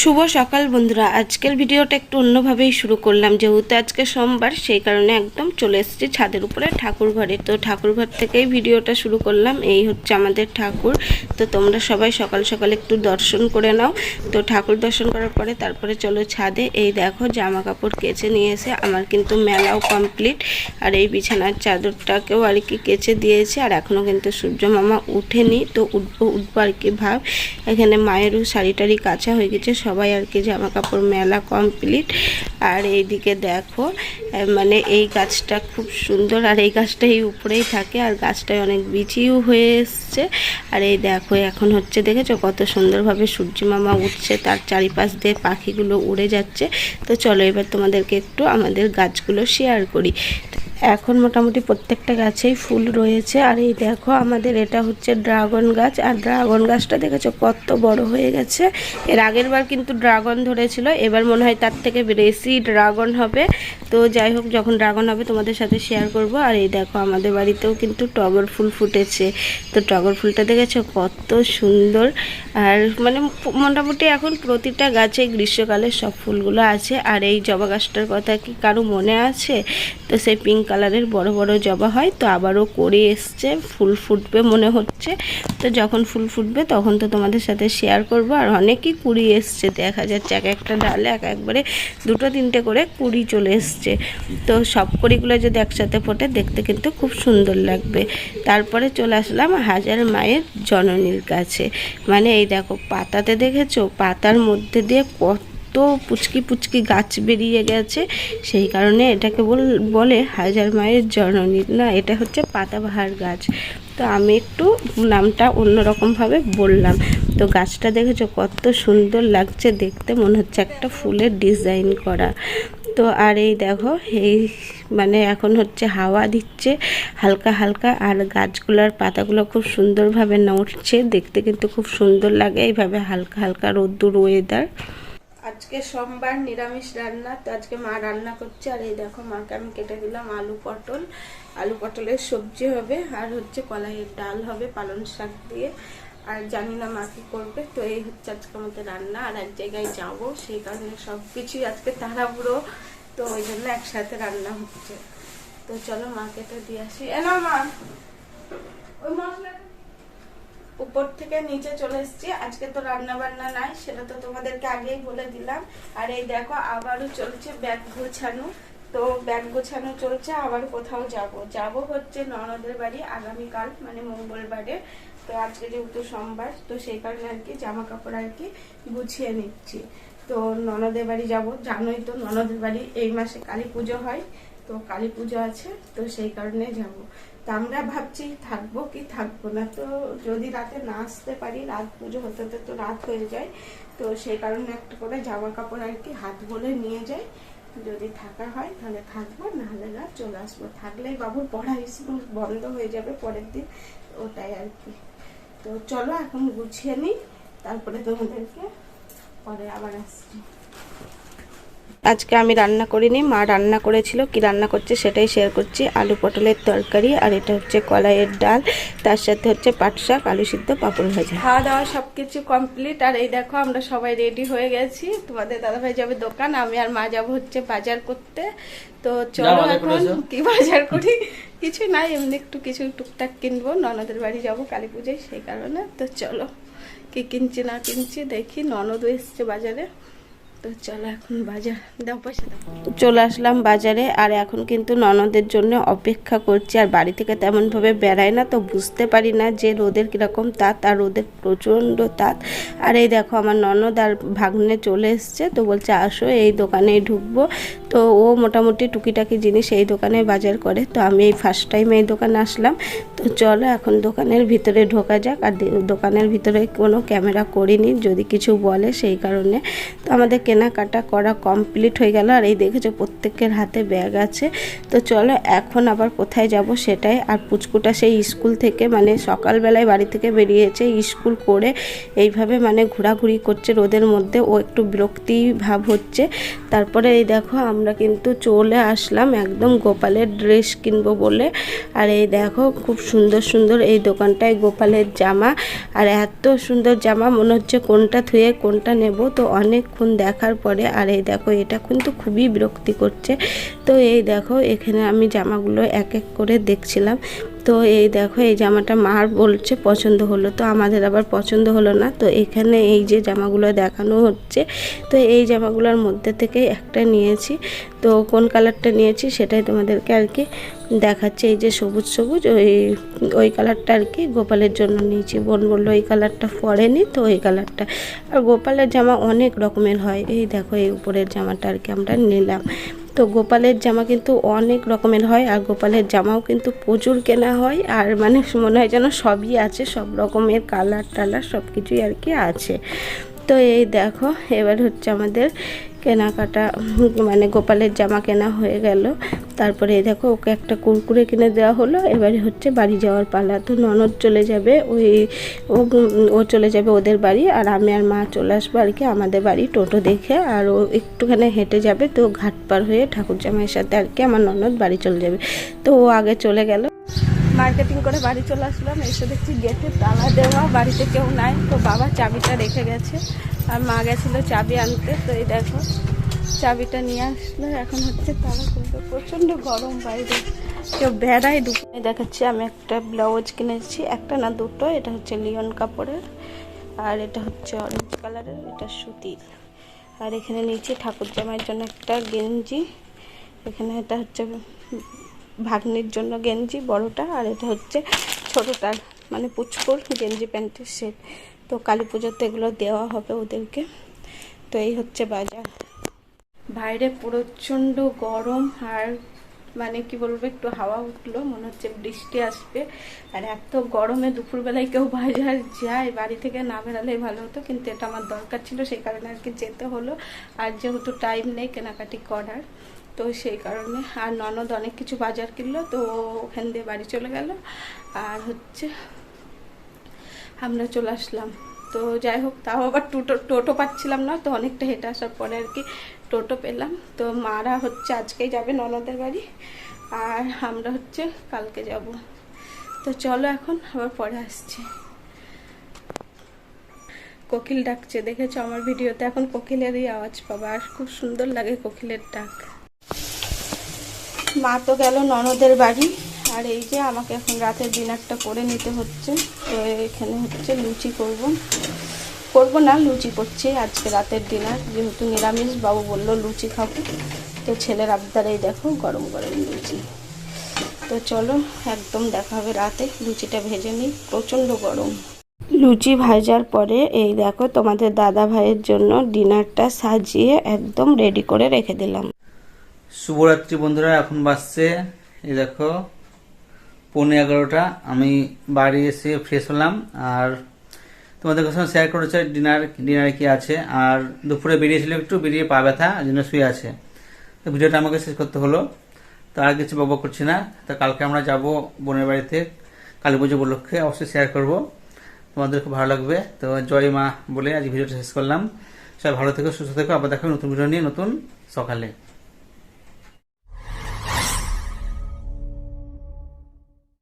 শুভ সকাল বন্ধুরা। আজকের ভিডিওটা একটু অন্যভাবেই শুরু করলাম। যেহেতু আজকে সোমবার, সেই কারণে একদম চলে এসেছি ছাদের উপরে ঠাকুর ঘরে। তো ঠাকুর ঘর থেকেই ভিডিওটা শুরু করলাম। এই হচ্ছে আমাদের ঠাকুর। তো তোমরা সবাই সকাল সকাল একটু দর্শন করে নাও। তো ঠাকুর দর্শন করার পরে তারপরে চলো ছাদে। এই দেখো, জামা কাপড় কেচে নিয়ে এসে আমার কিন্তু মেলাও কমপ্লিট আর এই বিছানার চাদরটাকেও আর কি কেচে দিয়েছে। আর এখনও কিন্তু সূর্য মামা উঠেনি। তো উঠবো উঠবো আর কি ভাব। এখানে মায়েরও শাড়ি টাড়ি কাঁচা হয়ে গেছে সবাই আর কি জামা কাপড় মেলা কমপ্লিট। আর এইদিকে দেখো মানে এই গাছটা খুব সুন্দর, আর এই গাছটা এই উপরেই থাকে, আর গাছটায় অনেক বিচিও হয়ে এসছে। আর এই দেখো, এখন হচ্ছে দেখেছ কত সুন্দরভাবে সূর্য মামা উঠছে, তার চারিপাশ দিয়ে পাখিগুলো উড়ে যাচ্ছে। তো চলো এবার তোমাদেরকে একটু আমাদের গাছগুলো শেয়ার করি। এখন মোটামুটি প্রত্যেকটা গাছেই ফুল রয়েছে। আর এই দেখো আমাদের এটা হচ্ছে ড্রাগন গাছ। আর ড্রাগন গাছটা দেখেছ কত বড় হয়ে গেছে। এর আগের বার কিন্তু ড্রাগন ধরেছিল, এবার মনে হয় তার থেকে বেশি ড্রাগন হবে। তো যাই হোক, যখন ড্রাগন হবে তোমাদের সাথে শেয়ার করব। আর এই দেখো আমাদের বাড়িতেও কিন্তু টগর ফুল ফুটেছে। তো টগর ফুলটা দেখেছ কত সুন্দর। আর মানে মোটামুটি এখন প্রতিটা গাছে গ্রীষ্মকালে সব ফুলগুলো আছে। আর এই জবা গাছটার কথা কি কারও মনে আছে? তো সেই পিঙ্ক কালারের বড় বড় জবা হয়, তো আবারও করে এসছে, ফুল ফুটবে মনে হচ্ছে। তো যখন ফুল ফুটবে তখন তো তোমাদের সাথে শেয়ার করব। আর অনেকই কুড়ি এসছে দেখা যাচ্ছে এক একটা ডালে এক একবারে দুটো তিনটে করে কুড়ি চলে এসছে। তো সব কুড়িগুলো যদি একসাথে ফোটে, দেখতে কিন্তু খুব সুন্দর লাগবে। তারপরে চলে আসলাম হাজার মায়ের জননীর কাছে। মানে এই দেখো, পাতাতে দেখেছ? পাতার মধ্যে দিয়ে কত পুচকি পুচকি গাছ বেরিয়ে গেছে। সেই কারণে এটাকে বল হাজার মায়ের জননী। না, এটা হচ্ছে পাতাবাহার গাছ। তো আমি একটু নামটা অন্যরকমভাবে বললাম। তো গাছটা দেখেছ কত সুন্দর লাগছে দেখতে। মনে হচ্ছে একটা ফুলের ডিজাইন করা। তো আর এই দেখো, এই মানে এখন হচ্ছে হাওয়া দিচ্ছে। হালকা হালকা আর গাছগুলোর পাতাগুলো খুব সুন্দরভাবে নড়ছে। দেখতে কিন্তু খুব সুন্দর লাগে। এইভাবে হালকা হালকা রোদ্দুর ওয়েদার আজকে সোমবার নিরামিষ রান্না, তো আজকে মা রান্না করছে। আর এই দেখো মাকে আমি কেটে দিলাম আলু পটল। আলু পটলের সবজি হবে আর হচ্ছে কলাইয়ের ডাল হবে পালং শাক দিয়ে। আর জানি না মা কি করবে, তো এই হচ্ছে আজকে আমাদের রান্না। আর এক জায়গায় যাব, সেই কারণে সব কিছুই আজকে তাড়াহুড়ো। তো ওই জন্য একসাথে রান্না হচ্ছে। তো চলো মাকে তো দিয়ে আসি। এলো মা। ওই মশলা উপর থেকে নিচে চলে এসেছি। আজকে তো রান্না বান্না নাই, সেটা তো তোমাদেরকে আগেই বলে দিলাম। আর এই দেখো, আবারও চলছে ব্যাগ গোছানো। তো ব্যাগ গোছানো চলছে, আবার কোথাও যাব। যাব হচ্ছে ননদের বাড়ি আগামীকাল মানে মঙ্গলবারে। তো আজকে যেহেতু সোমবার, তো সেই কারণে আর কি জামা কাপড় আর কি গুছিয়ে নিচ্ছি। তো ননদের বাড়ি যাব। জানোই তো ননদের বাড়ি এই মাসে কালী পুজো হয়। তো কালী পুজো আছে, তো সেই কারণে যাব। তা আমরা ভাবছি, থাকব কি থাকব না? তো যদি রাতে না আসতে পারি, রাত পুজো হতে হতে তো রাত হয়ে যায়, তো সেই কারণে একটা করে জামা কাপড় আর কি হাত বলে নিয়ে যাই। যদি থাকা হয় তাহলে থাকব, নাহলে রাত চলে আসব। থাকলেই বাবুর পড়া স্কুল বন্ধ হয়ে যাবে পরের দিন, ওটাই আর কি। তো চলো এখন গুছিয়ে নিই, তারপরে তোমাদেরকে পরে আবার আসছি। আজকে আমি রান্না করিনি মা রান্না করেছিল কি রান্না করছে সেটাই শেয়ার করছি। আলু পটলের তরকারি আর এটা হচ্ছে কলাইয়ের ডাল তার সাথে হচ্ছে পাট শাক আলু সিদ্ধ পাপড় ভাজা। খাওয়া দাওয়া সব কিছু কমপ্লিট আর এই দেখো আমরা সবাই রেডি হয়ে গেছি। তোমাদের দাদাভাই যাবে দোকান আমি আর মা যাব হচ্ছে বাজার করতে। তো চলো এখন কি বাজার করি? কিছু নাই এমনি একটু কিছু টুকটাক কিনবো। ননদের বাড়ি যাব কালী পুজোয় সেই কারণে। তো চলো কি কিনছি না কিনছি দেখি। ননদও এসছে বাজারে। তো চলো এখন বাজার চলে আসলাম বাজারে, আর এখন কিন্তু ননদের জন্য অপেক্ষা করছি, আর বাড়ি থেকে তেমনভাবে বেড়ায় না, তো বুঝতে পারি না যে রোদের কীরকম তাঁত, আর রোদের প্রচণ্ড তাত। আর এই দেখো আমার ননদ আর ভাগ্নে চলে এসছে, তো বলছে আসো এই দোকানেই ঢুকবো। তো ও মোটামুটি টুকিটাকি জিনিস এই দোকানে বাজার করে, তো আমি এই ফার্স্ট টাইম এই দোকানে আসলাম। তো চলো এখন দোকানের ভিতরে ঢোকা যাক, আর দোকানের ভিতরে কোনো ক্যামেরা করিনি, যদি কিছু বলে সেই কারণে। তো আমাদের কেনাকাটা করা কমপ্লিট হয়ে গেল আর এই দেখেছ প্রত্যেকের হাতে ব্যাগ আছে। তো চলো এখন আবার কোথায় যাব সেটাই। আর পুচকুটা সেই স্কুল থেকে মানে সকালবেলায় বাড়ি থেকে বেরিয়েছে স্কুল করে এইভাবে মানে ঘোরাঘুরি করছে রোদের মধ্যে। ও একটু বিরক্তি ভাব হচ্ছে। তারপরে এই দেখো আমরা কিন্তু চলে আসলাম একদম গোপালের ড্রেস কিনবো বলে। আর এই দেখো খুব সুন্দর সুন্দর এই দোকানটায় গোপালের জামা। আর এত সুন্দর জামা মনে হচ্ছে কোনটা থুয়ে কোনটা নেব। তো অনেকক্ষণ দেখার পরে, আর এই দেখো, এটা কিন্তু খুবই বিরক্তি করছে তো এই দেখো, এখানে আমি জামাগুলো এক এক করে দেখছিলাম। তো এই দেখো, এই জামাটা মার বলছে পছন্দ হলো, তো আমাদের আবার পছন্দ হলো না। তো এখানে এই যে জামাগুলো দেখানো হচ্ছে, তো এই জামাগুলোর মধ্যে থেকে একটা নিয়েছি। তো কোন কালারটা নিয়েছি সেটাই তোমাদেরকে আর কি দেখাচ্ছে। এই যে সবুজ সবুজ, ওই ওই কালারটা আর কি গোপালের জন্য নিয়েছি। বোন বলল এই কালারটা পরেনি, তো ওই কালারটা। আর গোপালের জামা অনেক রকমের হয়। এই দেখো, এই উপরের জামাটা আর কি আমরা নিলাম। তো গোপালের জামা কিন্তু অনেক রকমের হয়, আর গোপালের জামাও কিন্তু প্রচুর কেনা হয়, আর মানে মনে হয় যেন সবই আছে, সব রকমের কালার টালার সব কিছুই আর কি আছে। তো এই দেখো, এবার হচ্ছে আমাদের কেনাকাটা মানে গোপালের জামা কেনা হয়ে গেল। তারপরে দেখো, ওকে একটা কুরকুরে কিনে দেওয়া হলো। এবারে হচ্ছে বাড়ি যাওয়ার পালা। তো ননদ চলে যাবে, ওই ও চলে যাবে ওদের বাড়ি, আর আমি আর মা চলে আসব আর কি আমাদের বাড়ি টোটো দেখে। আর ও একটুখানি হেঁটে যাবে, তো ঘাট পার হয়ে ঠাকুর জামাইয়ের সাথে আর কি আমার ননদ বাড়ি চলে যাবে। তো ও আগে চলে গেল। মার্কেটিং করে বাড়ি চলে আসলাম। এসে দেখছি গেটে তালা দেওয়া, বাড়িতে কেউ নাই। তো বাবা চাবিটা রেখে গেছে। আর মা গেছিল চাবি আনতে। তো এই দেখো চাবিটা নিয়ে আসলো। এখন হচ্ছে তারা কিন্তু প্রচণ্ড গরম বাইরে। কেউ বেড়ায় দুপুরে দেখাচ্ছি, আমি একটা ব্লাউজ কিনেছি। একটা না দুটো, এটা হচ্ছে লিওন কাপড়ের। আর এটা হচ্ছে অরেঞ্জ কালারের, এটা সুতির। আর এখানে নিয়েছি ঠাকুর জামাইয়ের জন্য একটা গেঞ্জি। এখানে এটা হচ্ছে ভাগ্নির জন্য গেঞ্জি বড়টা। আর এটা হচ্ছে ছোটোটার মানে পুচকুর গেঞ্জি প্যান্টের সেট। তো কালী পুজোতে এগুলো দেওয়া হবে ওদেরকে। তো এই হচ্ছে বাজার। বাইরে প্রচণ্ড গরম, আর মানে কি বলব, একটু হাওয়া উঠল, মনে হচ্ছে বৃষ্টি আসবে। আর এত গরমে দুপুরবেলায় কেউ বাজার যায়, বাড়ি থেকে না বেরালেই ভালো হতো, কিন্তু এটা আমার দরকার ছিল, সেই কারণে আর কি যেতে হলো। আর যেহেতু টাইম নেই কেনাকাটি করার, তো সেই কারণে। আর ননদ অনেক কিছু বাজার কিনলো, তো ওখান দিয়ে বাড়ি চলে গেল। আর হচ্ছে, আমরা চলে আসলাম। তো যাই হোক, তাও আবার টোটো টোটো পাচ্ছিলাম না, তো অনেকটা হেঁটে আসার পরে আর কি টোটো পেলাম। তো মারা হচ্ছে, আজকেই যাবে ননদের বাড়ি। আর আমরা হচ্ছে কালকে যাব। তো চলো এখন আবার পরে আসছি। কোকিল ডাকছে, দেখেছ আমার ভিডিওতে? এখন কোকিলেরই আওয়াজ পাবা। আর খুব সুন্দর লাগে কোকিলের ডাক। মা তো গেল ননদের বাড়ি। আর এই যে আমাকে এখন রাতের ডিনারটা করে নিতে হচ্ছে। তো এখানে হচ্ছে লুচি করব। করব না, লুচি করছি। আজকে রাতের ডিনার যেহেতু নিরামিষ, বাবু বলল লুচি খাব। তো ছেলের আবদারেই দেখো, গরম গরম লুচি। তো চলো, একদম দেখা হবে রাতে। লুচিটা ভেজে নিই, প্রচণ্ড গরম। লুচি ভাজার পরে, এই দেখো তোমাদের দাদা ভাইয়ের জন্য ডিনারটা সাজিয়ে একদম রেডি করে রেখে দিলাম। শুভরাত্রি বন্ধুরা, এখন বাসছে এই দেখো, পৌনে এগারোটা। আমি বাড়ি এসে ফ্রেশ হলাম, আর তোমাদের সঙ্গে শেয়ার করেছে ডিনার ডিনারে কি আছে, আর দুপুরে বেরিয়েছিল একটু, বেরিয়ে পা ব্যথা জন্য শুয়ে আছে। তো ভিডিওটা আমাকে শেষ করতে হলো। তো আর কিছু বকবক করছি না। তো কালকে আমরা যাব বোনের বাড়িতে, কালী পুজো উপলক্ষে অবশ্যই শেয়ার করব। তোমাদের খুব ভালো লাগবে। তো জয় মা বলে আজ ভিডিওটা শেষ করলাম। সবাই ভালো থেকো, সুস্থ থেকো। আবার দেখো নতুন ভিডিও নিয়ে নতুন সকালে।